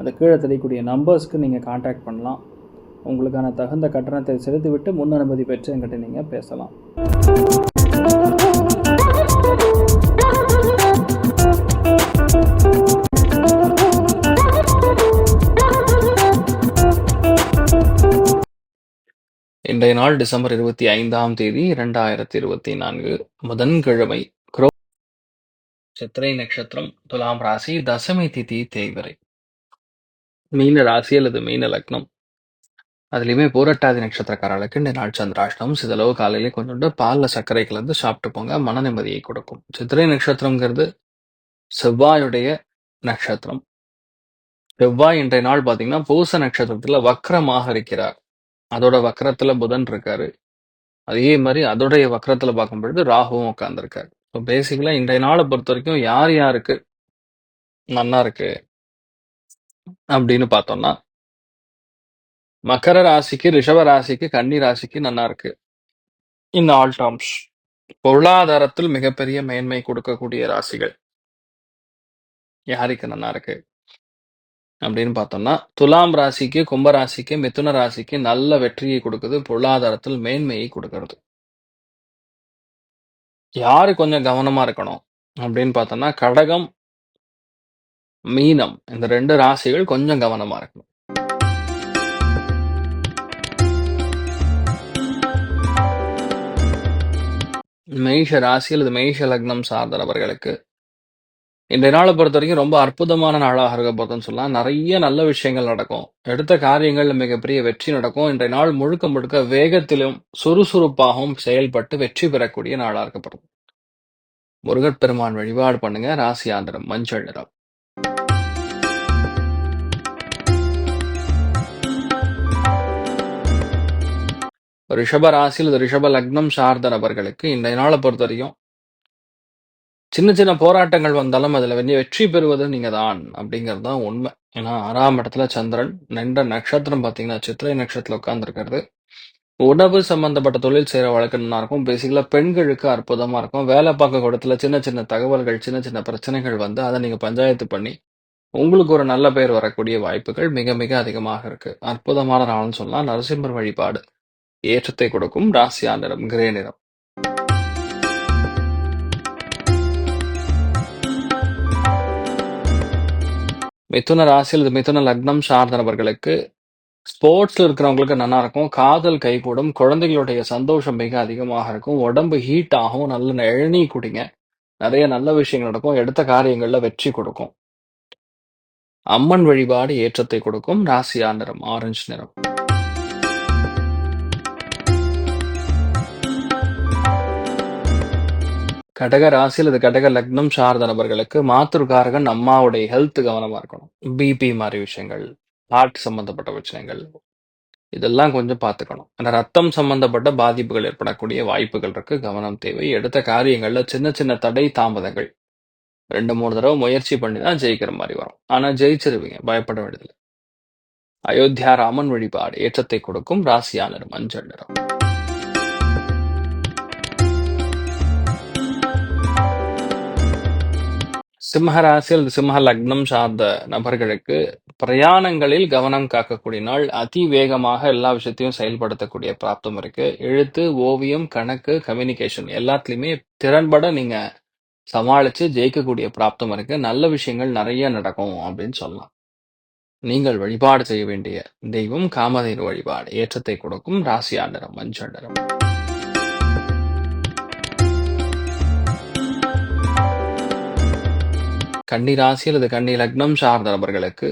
அந்த கீழே தெரியக்கூடிய நம்பர்ஸ்க்கு நீங்கள் காண்டாக்ட் பண்ணலாம். உங்களுக்கான தகுந்த கட்டணத்தை செலுத்திவிட்டு முன் அனுமதி பெற்று என்கிட்ட நீங்கள் பேசலாம். இன்றைய நாள் டிசம்பர் இருபத்தி ஐந்தாம் தேதி இரண்டாயிரத்தி இருபத்தி நான்கு முதன்கிழமை குரோ சித்திரை நட்சத்திரம் துலாம் ராசி தசமி திதி தேய்வரை. மீன ராசி அல்லது மீன லக்னம். அதுலேயுமே போராட்டாதி நட்சத்திரக்காரர்களுக்கு இந்த நாள் சந்திராஷ்டம் சிதளவு காலையிலே கொஞ்சோண்டு பாலில் சர்க்கரை கலந்து சாப்பிட்டு போங்க. மன நிம்மதியை கொடுக்கும். சித்திரை நட்சத்திரங்கிறது செவ்வாயுடைய நட்சத்திரம். செவ்வாய் இன்றைய நாள் பார்த்தீங்கன்னா பூச நட்சத்திரத்துல வக்கரமாக இருக்கிறார். அதோட வக்கரத்தில் புதன் இருக்காரு. அதே மாதிரி அதோடைய வக்கரத்தில் பார்க்கும் பொழுது ராகுவும் உட்காந்துருக்காரு ஸோ பேசிக்கலா இன்றைய நாளை பொறுத்த வரைக்கும் யார் யாருக்கு நன்னா இருக்கு? அப்படின்னு பார்த்தோம்னா மகர ராசிக்கு ரிஷப ராசிக்கு கன்னி ராசிக்கு நல்லா இருக்கு. இன் ஆல் டேர்ம்ஸ் பொருளாதாரத்தில் மிகப்பெரிய மேன்மை கொடுக்கக்கூடிய ராசிகள். யாருக்கு நல்லா இருக்கு? அப்படின்னு பார்த்தோம்னா துலாம் ராசிக்கு கும்ப ராசிக்கு மிதுன ராசிக்கு நல்ல வெற்றியை கொடுக்குது பொருளாதாரத்தில் மேன்மையை கொடுக்கறது. யாரு கொஞ்சம் கவனமா இருக்கணும் அப்படின்னு பார்த்தோம்னா கடகம் மீனம். இந்த ரெண்டு ராசிகள் கொஞ்சம் கவனமா இருக்கணும். மேஷ ராசி அல்லது மேஷ லக்னம் சார்ந்த நபர்களுக்கு இன்றைய நாளை பொறுத்த வரைக்கும் ரொம்ப அற்புதமான நாளாக இருக்க போதுன்னு சொல்லலாம். நிறைய நல்ல விஷயங்கள் நடக்கும். எடுத்த காரியங்கள் மிகப்பெரிய வெற்றி நடக்கும். இன்றைய நாள் முழுக்க முழுக்க வேகத்திலும் சுறுசுறுப்பாகவும் செயல்பட்டு வெற்றி பெறக்கூடிய நாளா இருக்கப்படுது முருகப்பெருமான் வழிபாடு பண்ணுங்க. ராசி ஆந்திரம் மஞ்சள் நிறம். ரிஷப ராசி அல்லது ரிஷப லக்னம் சார்ந்த நபர்களுக்கு இன்றைய நாளை பொறுத்த வரைக்கும் சின்ன சின்ன போராட்டங்கள் வந்தாலும் அதில் வந்து வெற்றி பெறுவது நீங்கள் தான் அப்படிங்கிறது தான் உண்மை. ஏன்னா ஆறாம் இடத்துல சந்திரன் நின்ற நட்சத்திரம் பார்த்தீங்கன்னா சித்திரை நட்சத்திரம் உட்காந்துருக்கிறது உணவு சம்பந்தப்பட்ட தொழில் செய்கிற வழக்கு நல்லா இருக்கும். பேசிக்கலாக பெண்களுக்கு அற்புதமாக இருக்கும். வேலை பார்க்க கூடத்துல சின்ன சின்ன தகவல்கள் சின்ன சின்ன பிரச்சனைகள் வந்து அதை நீங்கள் பஞ்சாயத்து பண்ணி உங்களுக்கு ஒரு நல்ல பெயர் வரக்கூடிய வாய்ப்புகள் மிக மிக அதிகமாக இருக்கு. அற்புதமான நாள்னு சொல்லலாம். நரசிம்மர் வழிபாடு. ஏற்றத்தை கொடுக்கும் ராசியா நிறம் கிரே நிறம். மிதுன ராசி அல்லது மிதுன லக்னம் சார்ந்த நபர்களுக்கு ஸ்போர்ட்ஸ்ல இருக்கிறவங்களுக்கு நல்லா இருக்கும். காதல் கைகூடும். குழந்தைகளுடைய சந்தோஷம் மிக அதிகமாக இருக்கும். உடம்பு ஹீட் ஆகும். நல்ல இளநீ குடிங்க. நிறைய நல்ல விஷயங்கள் நடக்கும். எடுத்த காரியங்கள்ல வெற்றி கொடுக்கும். அம்மன் வழிபாடு ஏற்றத்தை கொடுக்கும். ராசியா நிறம் ஆரஞ்சு நிறம். கடக ராசி அல்லது கடக லக்னம் சார்ந்த நபர்களுக்கு மாத்திருக்காரகன் அம்மாவுடைய ஹெல்த் கவனமா இருக்கணும். பிபி மாதிரி விஷயங்கள் ஹார்ட் சம்பந்தப்பட்ட பிரச்சனைகள் இதெல்லாம் கொஞ்சம் பார்த்துக்கணும். ஆனால் ரத்தம் சம்பந்தப்பட்ட பாதிப்புகள் ஏற்படக்கூடிய வாய்ப்புகள் இருக்கு கவனம் தேவை. எடுத்த காரியங்கள்ல சின்ன சின்ன தடை தாமதங்கள். ரெண்டு மூணு தடவை முயற்சி பண்ணி தான் ஜெயிக்கிற மாதிரி வரும். ஆனா ஜெயிச்சிருவீங்க பயப்பட வேண்டியதில்லை. அயோத்தியா ராமன் வழிபாடு ஏற்றத்தை கொடுக்கும் ராசியா நிறம் மஞ்சள் நிறம். சிம்மராசி அல்லது சிம்ம லக்னம் சார்ந்த நபர்களுக்கு பிரயாணங்களில் கவனம் காக்கக்கூடிய நாள் அதி வேகமாக எல்லா விஷயத்தையும் செயல்படுத்தக்கூடிய பிராப்தம் இருக்கு. எழுத்து ஓவியம் கணக்கு கம்யூனிகேஷன் எல்லாத்துலயுமே திறன்பட நீங்க சமாளிச்சு ஜெயிக்கக்கூடிய பிராப்தம் இருக்கு. நல்ல விஷயங்கள் நிறைய நடக்கும் அப்படின்னு சொல்லலாம். நீங்கள் வழிபாடு செய்ய வேண்டிய தெய்வம் காமதேனு வழிபாடு. ஏற்றத்தை கொடுக்கும் ராசியா நிறம் மஞ்சள் நிறம். கன்னி ராசி அல்லது கன்னி லக்னம் சார்ந்த நபர்களுக்கு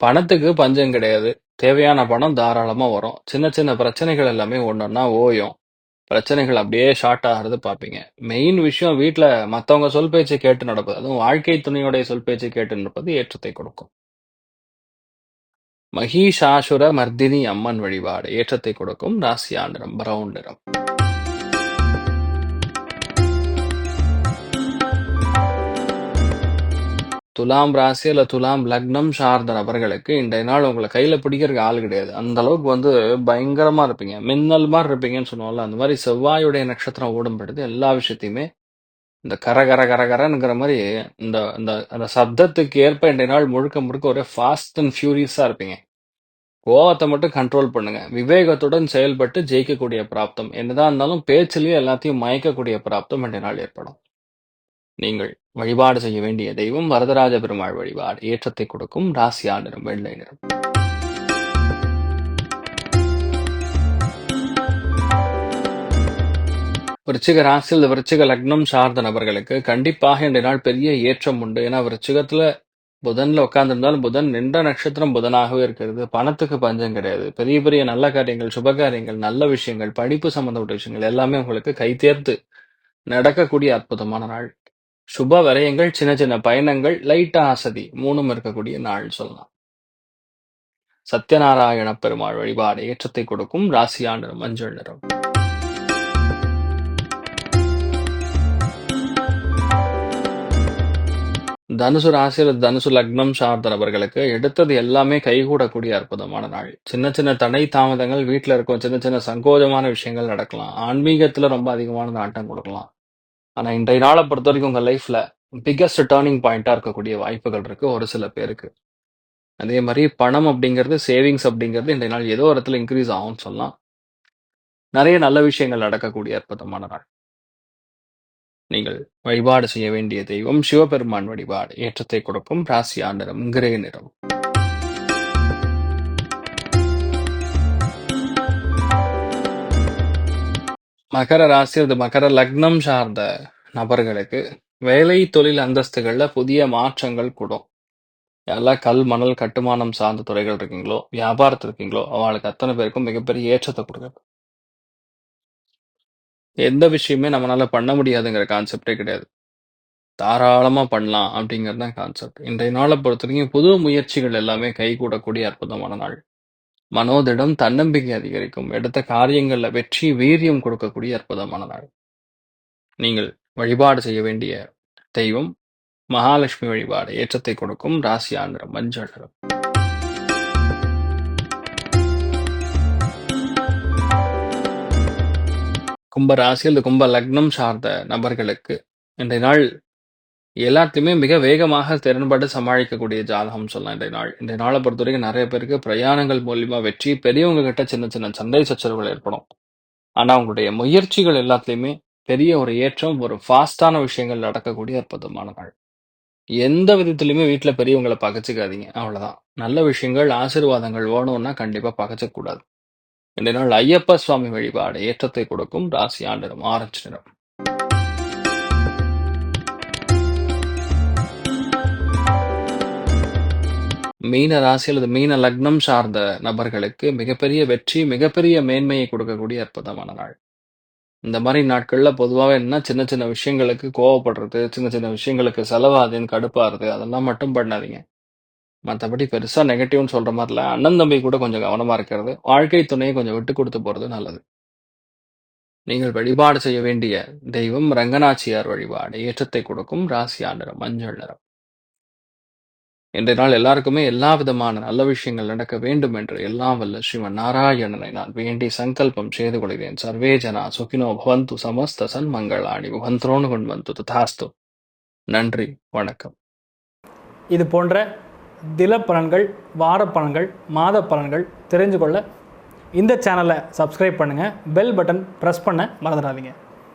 பணத்துக்கு பஞ்சம் கிடையாது. தேவையான பணம் தாராளமா வரும். சின்ன சின்ன பிரச்சனைகள் எல்லாமே ஒன்றுன்னா ஓயும். பிரச்சனைகள் அப்படியே ஷார்ட் ஆகிறது பார்ப்பீங்க. மெயின் விஷயம் வீட்டில் மத்தவங்க சொல் பேச்சை கேட்டு நடப்பது. அதுவும் வாழ்க்கை துணையோடைய சொல் பேச்சை கேட்டு நடப்பது ஏற்றத்தை கொடுக்கும். மகிஷாசுர மர்தினி அம்மன் வழிபாடு ஏற்றத்தை கொடுக்கும். ராசியா நிறம் பிரவுன் நிறம். துலாம் ராசி அல்ல துலாம் லக்னம் சார்ந்த நபர்களுக்கு இன்றைய நாள் உங்களை கையில பிடிக்கிறதுக்கு ஆள் கிடையாது. அந்த அளவுக்கு வந்து பயங்கரமா இருப்பீங்க. மின்னல் மாதிரி இருப்பீங்கன்னு சொல்லுவாங்கல்ல அந்த மாதிரி செவ்வாயுடைய நட்சத்திரம் ஓடும்படுது எல்லா விஷயத்தையுமே இந்த கர கர கர கரங்கிற மாதிரி இந்த இந்த அந்த சப்தத்துக்கு ஏற்ப இன்றைய நாள் முழுக்க முழுக்க ஒரே ஃபாஸ்ட் அண்ட் ஃபியூரியஸா இருப்பீங்க. கோவத்தை மட்டும் கண்ட்ரோல் பண்ணுங்க. விவேகத்துடன் செயல்பட்டு ஜெயிக்கக்கூடிய பிராப்தம். என்னதான் இருந்தாலும் பேச்சிலேயே எல்லாத்தையும் மயக்கக்கூடிய பிராப்தம் இன்றைய நாள் ஏற்படும். நீங்கள் வழிபாடு செய்ய வேண்டிய தெய்வம் வரதராஜ பெருமாள் வழிபாடு. ஏற்றத்தை கொடுக்கும் ராசியா நிறம் வெள்ளை நிறம். விருச்சிக ராசியில் இந்த விருச்சிக லக்னம் சார்ந்த நபர்களுக்கு கண்டிப்பாக இன்றைய நாள் பெரிய ஏற்றம் உண்டு. ஏன்னா விருச்சிகத்துல புதன்ல உட்கார்ந்திருந்தாலும் புதன் நின்ற நட்சத்திரம் புதனாகவே இருக்கிறது. பணத்துக்கு பஞ்சம் கிடையாது. பெரிய பெரிய நல்ல காரியங்கள் சுப காரியங்கள் நல்ல விஷயங்கள் படிப்பு சம்பந்தப்பட்ட விஷயங்கள் எல்லாமே உங்களுக்கு கைதேர்த்து நடக்கக்கூடிய அற்புதமான நாள். சுப விரயங்கள் சின்ன சின்ன பயணங்கள் லைட்டா அசதி மூணும் இருக்கக்கூடிய நாள் சொல்லலாம். சத்யநாராயண பெருமாள் வழிபாடு ஏற்றத்தை கொடுக்கும் ராசியா நிறம் மஞ்சள் நிறம். தனுசு ராசியில் தனுசு லக்னம் சார்ந்த நபர்களுக்கு எடுத்தது எல்லாமே கைகூடக்கூடிய அற்புதமான நாள். சின்ன சின்ன தடை தாமதங்கள் வீட்டில் இருக்கும் சின்ன சின்ன சங்கோஜமான விஷயங்கள் நடக்கலாம். ஆன்மீகத்துல ரொம்ப அதிகமான நாட்டம் கொடுக்கலாம். ஆனால் இன்றைய நாளை பொறுத்த வரைக்கும் உங்கள் லைஃப்பில் பிக்கஸ்ட் டேர்னிங் பாயிண்ட்டாக இருக்கக்கூடிய வாய்ப்புகள் இருக்குது ஒரு சில பேருக்கு. அதே மாதிரி பணம் அப்படிங்கிறது சேவிங்ஸ் அப்படிங்கிறது இன்றைய நாள் ஏதோ இடத்துல இன்க்ரீஸ் ஆகும்னு சொல்லலாம். நிறைய நல்ல விஷயங்கள் நடக்கக்கூடிய அற்புதமான நாள். நீங்கள் வழிபாடு செய்ய வேண்டிய தெய்வம் சிவபெருமான் வழிபாடு ஏற்றத்தை கொடுக்கும் ராசியா நிறம் கிரே நிறம். மகர ராசி அது மகர லக்னம் சார்ந்த நபர்களுக்கு வேலை தொழில் அந்தஸ்துகள்ல புதிய மாற்றங்கள் கூடும். எல்லாம் கல் மணல் கட்டுமானம் சார்ந்த துறைகள் இருக்கீங்களோ வியாபாரத்தில் இருக்கீங்களோ அவங்களுக்கு அத்தனை பேருக்கும் மிகப்பெரிய ஏற்றத்தை கொடுக்குறது எந்த விஷயமே நம்மளால பண்ண முடியாதுங்கிற கான்செப்டே கிடையாது. தாராளமா பண்ணலாம் அப்படிங்கிறது தான் கான்செப்ட் இன்றைய நாளை பொறுத்த வரைக்கும் புது முயற்சிகள் எல்லாமே கைகூடக்கூடிய அற்புதமான நாள். மனோதிடம் தன்னம்பிக்கை அதிகரிக்கும். எடுத்த காரியங்கள்ல வெற்றி வீரியம் கொடுக்கக்கூடிய அற்புதமான நாள். நீங்கள் வழிபாடு செய்ய வேண்டிய தெய்வம் மகாலட்சுமி வழிபாடு ஏற்றத்தை கொடுக்கும் ராசி ஆந்திரம் மஞ்சள் நிறம். கும்ப ராசி அல்லது கும்ப லக்னம் சார்ந்த நபர்களுக்கு இன்றைய நாள் எல்லாத்தையுமே மிக வேகமாக திறன்பட சமாளிக்கக்கூடிய ஜாதகம் சொல்லலாம் இந்த நாள். இந்த நாளை பொறுத்த வரைக்கும் நிறைய பேருக்கு பிரயாணங்கள் மூலியமா வெற்றி பெரியவங்க கிட்ட சின்ன சின்ன சண்டை சச்சரவுகள் ஏற்படும். ஆனா உங்களுடைய முயற்சிகள் எல்லாத்துலயுமே பெரிய ஒரு ஏற்றம் ஒரு ஃபாஸ்டான விஷயங்கள் நடக்கக்கூடிய அற்புதமான நாள். எந்த விதத்திலுமே வீட்டில் பெரியவங்களை பகச்சிக்காதீங்க. அவ்வளோதான் நல்ல விஷயங்கள் ஆசீர்வாதங்கள் வேணும்னா கண்டிப்பாக பகச்சக்கூடாது. இந்த நாள் ஐயப்ப சுவாமி வழிபாடு ஏற்றத்தை கொடுக்கும். ராசி ஆண்டிடம் ஆரஞ்சு நிறம். மீன ராசி அல்லது மீன லக்னம் சார்ந்த நபர்களுக்கு மிகப்பெரிய வெற்றி மிகப்பெரிய மேன்மையை கொடுக்கக்கூடிய அற்புதமான நாள். இந்த மாதிரி நாட்கள்ல பொதுவாக என்ன சின்ன சின்ன விஷயங்களுக்கு கோவப்படுறது சின்ன சின்ன விஷயங்களுக்கு செலவாதுன்னு கடுப்பாருது அதெல்லாம் மட்டும் பண்ணாதீங்க. மற்றபடி பெருசா நெகட்டிவ்னு சொல்ற மாதிரில அண்ணன் தம்பி கூட கொஞ்சம் கவனமா இருக்கிறது. வாழ்க்கை துணையை கொஞ்சம் விட்டு கொடுத்து போறது நல்லது. நீங்கள் வழிபாடு செய்ய வேண்டிய தெய்வம் ரங்கநாச்சியார் வழிபாடு. ஏற்றத்தை கொடுக்கும் ராசியா நிறம் மஞ்சள் நிறம். இன்றைய நாள் எல்லாருக்குமே எல்லா விதமான நல்ல விஷயங்கள் நடக்க வேண்டும் என்று எல்லாம் வல்ல ஸ்ரீமன் நாராயணனை நான் வேண்டி சங்கல்பம் செய்து கொள்கிறேன். சர்வே ஜனா சுகினோ பவந்து சமஸ்த சன்மங்களாணி புவந்தோன்னு கொண்டு வந்து ததாஸ்து. நன்றி வணக்கம். இது போன்ற தில பலன்கள் வார பலன்கள் மாத பலன்கள் தெரிஞ்சு கொள்ள இந்த சேனலை சப்ஸ்கிரைப் பண்ணுங்கள் பெல் பட்டன் ப்ரெஸ் பண்ண மறந்துடாதீங்க.